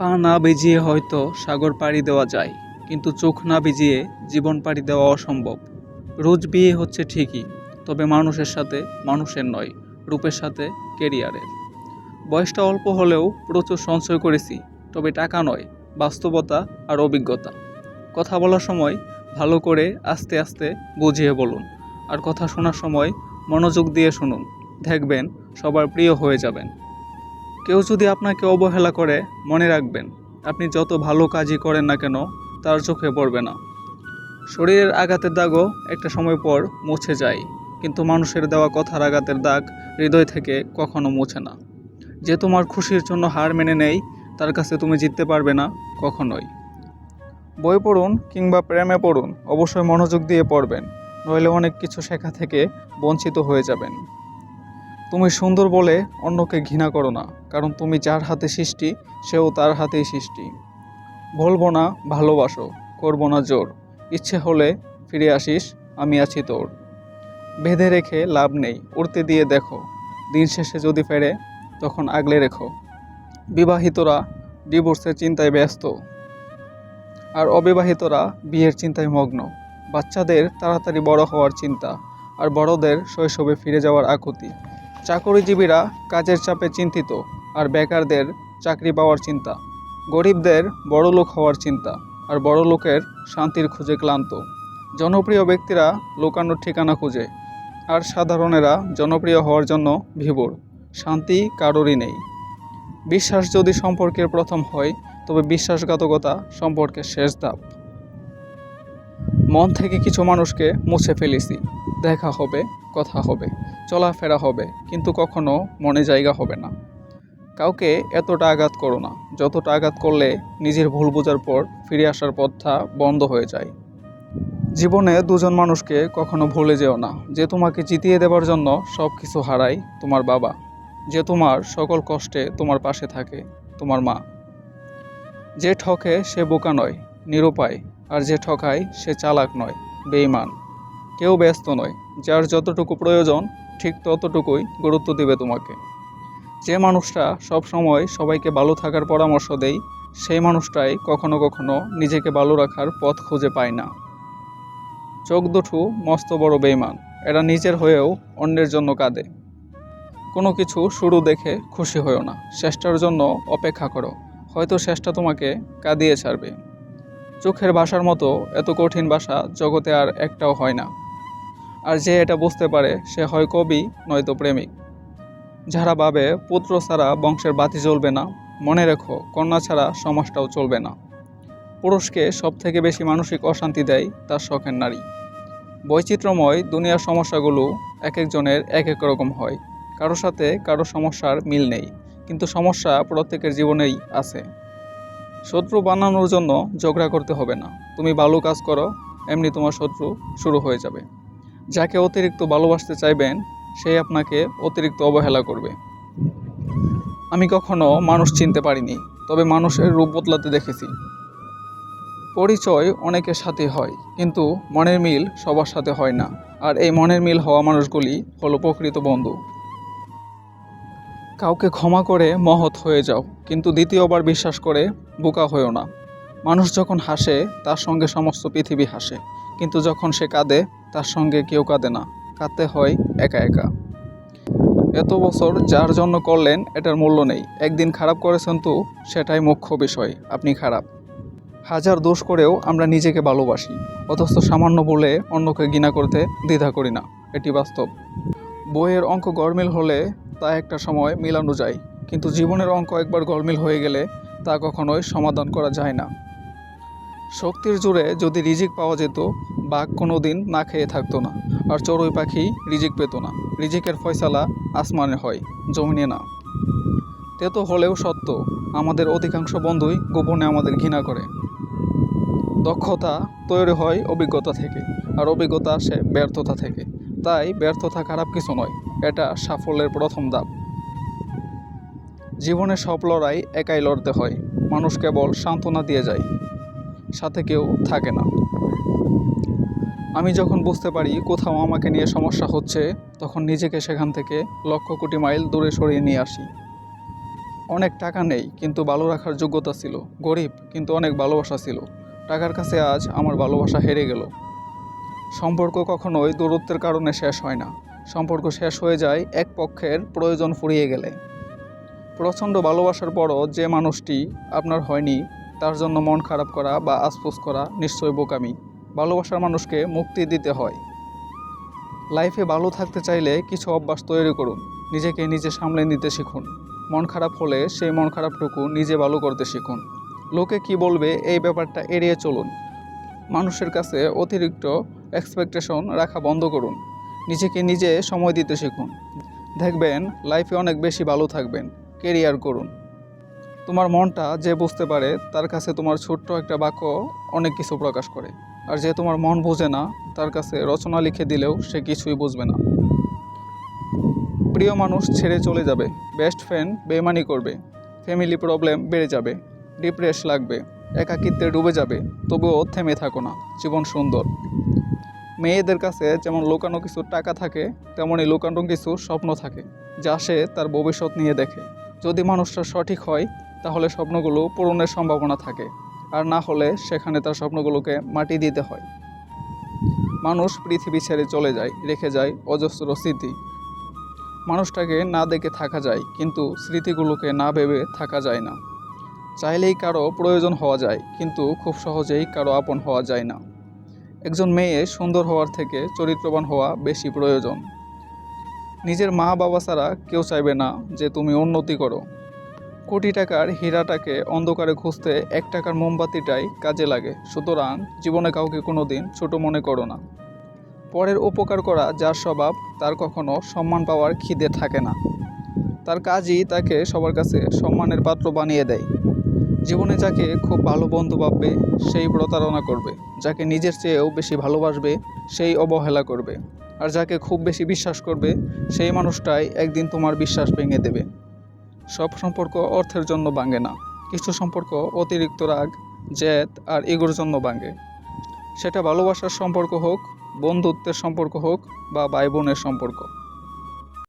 পা না ভিজিয়ে হয়তো সাগর পাড়ি দেওয়া যায়, কিন্তু চোখ না ভিজিয়ে জীবন পাড়ি দেওয়া অসম্ভব। রোজ বিয়ে হচ্ছে ঠিকই, তবে মানুষের সাথে মানুষের নয়, রূপের সাথে কেরিয়ারের বয়সটা অল্প হলেও প্রচুর সঞ্চয় করেছি, তবে টাকা নয়, বাস্তবতা আর অভিজ্ঞতা। কথা বলার সময় ভালো করে আস্তে আস্তে বুঝিয়ে বলুন, আর কথা শোনার সময় মনোযোগ দিয়ে শুনুন। দেখবেন সবার প্রিয় হয়ে যাবেন। কেউ যদি আপনাকে অবহেলা করে, মনে রাখবেন, আপনি যত ভালো কাজই করেন না কেন, তার চোখে পড়বে না। শরীরের আঘাতের দাগও একটা সময় পর মুছে যায়, কিন্তু মানুষের দেওয়া কথার আঘাতের দাগ হৃদয় থেকে কখনো মুছে না। যে তোমার খুশির জন্য হার মেনে নেই, তার কাছে তুমি জিততে পারবে না কখনোই। বই পড়ুন কিংবা প্রেমে পড়ুন, অবশ্যই মনোযোগ দিয়ে পড়বেন, নইলে অনেক কিছু শেখা থেকে বঞ্চিত হয়ে যাবেন। তুমি সুন্দর বলে অন্যকে ঘৃণা করো না, কারণ তুমি যার হাতে সৃষ্টি, সেও তার হাতেই সৃষ্টি। বলব না, ভালোবাসো, করব না জোর। ইচ্ছে হলে ফিরে আসিস, আমি আছি তোর। বেঁধে রেখে লাভ নেই, উড়তে দিয়ে দেখো। দিন শেষে যদি ফেরে, তখন আগলে রেখো। বিবাহিতরা ডিভোর্সের চিন্তায় ব্যস্ত। আর অবিবাহিতরা বিয়ের চিন্তায় মগ্ন। বাচ্চাদের তাড়াতাড়ি বড় হওয়ার চিন্তা, আর বড়দের শৈশবে ফিরে যাওয়ার আকুতি। চাকরিজীবীরা কাজের চাপে চিন্তিত আর বেকারদের চাকরি পাওয়ার চিন্তা। গরিবদের বড়লোক হওয়ার চিন্তা আর বড়লোকের শান্তির খুঁজে ক্লান্ত। জনপ্রিয় ব্যক্তিরা লুকানোর ঠিকানা খুঁজে আর সাধারণেরা জনপ্রিয় হওয়ার জন্য ভিবুর। শান্তি কারোরই নেই। বিশ্বাস যদি সম্পর্কের প্রথম হয়, তবে বিশ্বাসঘাতকতা সম্পর্কের শেষ ধাপ। মন থেকে কিছু মানুষকে মুছে ফেলেছি। দেখা হবে, কথা হবে, চলাফেরা হবে, কিন্তু কখনো মনে জায়গা হবে না। কাউকে এতটা আঘাত করো না। যতটা আঘাত করলে নিজের ভুল বোঝার পর ফিরে আসার পথটা বন্ধ হয়ে যায়। জীবনে দুজন মানুষকে কখনো ভুলে যেও না। যে তোমাকে জিতিয়ে দেবার জন্য সব কিছু হারায় তোমার বাবা। যে তোমার সকল কষ্টে তোমার পাশে থাকে তোমার মা। যে ঠকে সে বোকা নয়, নিরুপায়। আর যে ঠকায় সে চালাক নয় বেইমান কেউ ব্যস্ত নয়, যার যতটুকু প্রয়োজন, ঠিক ততটুকুই গুরুত্ব দিবে তোমাকে। যে মানুষটা সব সময় সবাইকে ভালো থাকার পরামর্শ দেয়, সেই মানুষটাই কখনো কখনো নিজেকে ভালো রাখার পথ খুঁজে পায় না। চোখ দুঠু মস্ত বড় বেইমান এরা নিজের হয়েও অন্যের জন্য কাঁদে। কোনো কিছু শুরু দেখে খুশি হয়েও না, চেষ্টার জন্য অপেক্ষা করো, হয়তো শেষটা তোমাকে কাঁদিয়ে ছাড়বে। চোখের ভাষার মতো এত কঠিন ভাষা জগতে আর একটাও হয় না। আর যে এটা বুঝতে পারে, সে হয় কবি, নয়তো প্রেমিক। যারা ভাবে, পুত্র ছাড়া বংশের বাতি জ্বলবে না। মনে রেখো, কন্যা ছাড়া সমাজটাও চলবে না। পুরুষকে সব থেকে বেশি মানসিক অশান্তি দেয় তার শখের নারী। বৈচিত্র্যময় দুনিয়ার সমস্যাগুলো এক একজনের এক এক রকম হয়। কারও সাথে কারও সমস্যার মিল নেই। কিন্তু সমস্যা প্রত্যেকের জীবনেই আছে। শত্রু বানানোর জন্য ঝগড়া করতে হবে না। তুমি ভালো কাজ করো, এমনি তোমার শত্রু শুরু হয়ে যাবে। যাকে অতিরিক্ত ভালোবাসতে চাইবেন সেই আপনাকে অতিরিক্ত অবহেলা করবে। আমি কখনো মানুষ চিনতে পারিনি, তবে মানুষের রূপ বদলাতে দেখেছি। পরিচয় অনেকের সাথে হয়, কিন্তু মনের মিল সবার সাথে হয় না। আর এই মনের মিল হওয়া মানুষগুলি হলো প্রকৃত বন্ধু। কাউকে ক্ষমা করে মহৎ হয়ে যাও, কিন্তু দ্বিতীয়বার বিশ্বাস করে বোকা হয়েও না। মানুষ যখন হাসে, তার সঙ্গে সমস্ত পৃথিবী হাসে, কিন্তু যখন সে কাঁদে, তার সঙ্গে কেউ কাঁদে না, কাঁদতে হয় একা একা। এত বছর যার জন্য করলেন, এটার মূল্য নেই। একদিন খারাপ করেছেন তো, সেটাই মুখ্য বিষয়, আপনি খারাপ। হাজার দোষ করেও আমরা নিজেকে ভালোবাসি, অথচ সামান্য বলে অন্যকে ঘৃণা করতে দ্বিধা করি না, এটি বাস্তব। বইয়ের অঙ্ক গরমিল হলে তা একটা সময় মিলানো যায়, কিন্তু জীবনের অঙ্ক একবার গরমিল হয়ে গেলে তা কখনোই সমাধান করা যায় না। শক্তির জোরে যদি রিজিক পাওয়া যেত, বাঘ কোনো দিন না খেয়ে থাকতো না, আর চড়ুই পাখি রিজিক পেত না। রিজিকের ফয়সালা আসমানে হয়, জমিনে না। তেতো হলেও সত্য, আমাদের অধিকাংশ বন্ধুই গোপনে আমাদের ঘৃণা করে। দক্ষতা তৈরি হয় অভিজ্ঞতা থেকে, আর অভিজ্ঞতা আসে ব্যর্থতা থেকে। তাই ব্যর্থতা খারাপ কিছু নয়। এটা সাফল্যের প্রথম ধাপ। জীবনে সব লড়াই একাই লড়তে হয়। মানুষ কেবল সান্ত্বনা দিয়ে যায়, সাথে কেউ থাকে না। আমি যখন বুঝতে পারি কোথাও আমাকে নিয়ে সমস্যা হচ্ছে, তখন নিজেকে সেখান থেকে লক্ষ কোটি মাইল দূরে সরিয়ে নিয়ে আসি। অনেক টাকা নেই, কিন্তু ভালো রাখার যোগ্যতা ছিল। গরিব, কিন্তু অনেক ভালোবাসা ছিল। টাকার কাছে আজ আমার ভালোবাসা হেরে গেল। সম্পর্ক কখনোই দূরত্বের কারণে শেষ হয় না। সম্পর্ক শেষ হয়ে যায় এক পক্ষের প্রয়োজন ফুরিয়ে গেলে। প্রচণ্ড ভালোবাসার পরও যে মানুষটি আপনার হয়নি, তার জন্য মন খারাপ করা বা আফসোস করা নিশ্চয় বোকামি। ভালোবাসার মানুষকে মুক্তি দিতে হয়। লাইফে ভালো থাকতে চাইলে কিছু অভ্যাস তৈরি করুন, নিজেকে নিজে সামলে নিতে শিখুন। মন খারাপ হলে সেই মন খারাপটুকু নিজে ভালো করতে শিখুন। লোকে কি বলবে এই ব্যাপারটা এড়িয়ে চলুন। মানুষের কাছে অতিরিক্ত এক্সপেকটেশন রাখা বন্ধ করুন। নিজেকে নিজে সময় দিতে শিখুন। দেখবেন লাইফে অনেক বেশি ভালো থাকবেন। কেরিয়ার করুন। তোমার মনটা যে বুঝতে পারে, তার কাছে তোমার ছোট্ট একটা বাক্য অনেক কিছু প্রকাশ করে। আর যে তোমার মন বোঝে না, তার কাছে রচনা লিখে দিলেও সে কিছুই বুঝবে না। প্রিয় মানুষ ছেড়ে চলে যাবে। বেস্ট ফ্রেন্ড বেমানি করবে। ফ্যামিলি প্রবলেম বেড়ে যাবে। ডিপ্রেস লাগবে। একাকিত্বে ডুবে যাবে। তবুও থেমে থাকো না। জীবন সুন্দর। মেয়েদের কাছে যেমন লুকানো কিছু টাকা থাকে, তেমনই লুকানো কিছু স্বপ্ন থাকে, যা সে তার ভবিষ্যৎ নিয়ে দেখে। যদি মানুষটা সঠিক হয়, তাহলে স্বপ্নগুলো পূরণের সম্ভাবনা থাকে, আর না হলে সেখানে তার স্বপ্নগুলোকে মাটি দিতে হয়। মানুষ পৃথিবী ছেড়ে চলে যায়, রেখে যায় অজস্র স্মৃতি। মানুষটাকে না দেখে থাকা যায়, কিন্তু স্মৃতিগুলোকে না ভেবে থাকা যায় না। চাইলেই কারও প্রয়োজন হওয়া যায়, কিন্তু খুব সহজেই কারও আপন হওয়া যায় না। একজন মেয়ে সুন্দর হওয়ার থেকে চরিত্রবান হওয়া বেশি প্রয়োজন। নিজের মা বাবা ছাড়া কেউ চাইবে না যে তুমি উন্নতি করো। কোটি টাকার হীরাটাকে অন্ধকারে খুঁজতে এক টাকার মোমবাতিটাই কাজে লাগে, সুতরাং জীবনে কাউকে কোনো দিন ছোটো মনে করো না। পরের উপকার করা যার স্বভাব, তার কখনো সম্মান পাওয়ার খিদে থাকে না। তার কাজই তাকে সবার কাছে সম্মানের পাত্র বানিয়ে দেয়। জীবনে যাকে খুব ভালো বন্ধু ভাববে, সেই প্রতারণা করবে। যাকে নিজের চেয়েও বেশি ভালোবাসবে, সেই অবহেলা করবে। আর যাকে খুব বেশি বিশ্বাস করবে, সেই মানুষটাই একদিন তোমার বিশ্বাস ভেঙে দেবে। সব সম্পর্ক অর্থের জন্য ভাঙে না। কিছু সম্পর্ক অতিরিক্ত রাগ, জেদ আর ইগোর জন্য ভাঙে। সেটা ভালোবাসার সম্পর্ক হোক, বন্ধুত্বের সম্পর্ক হোক বা ভাই বোনের সম্পর্ক।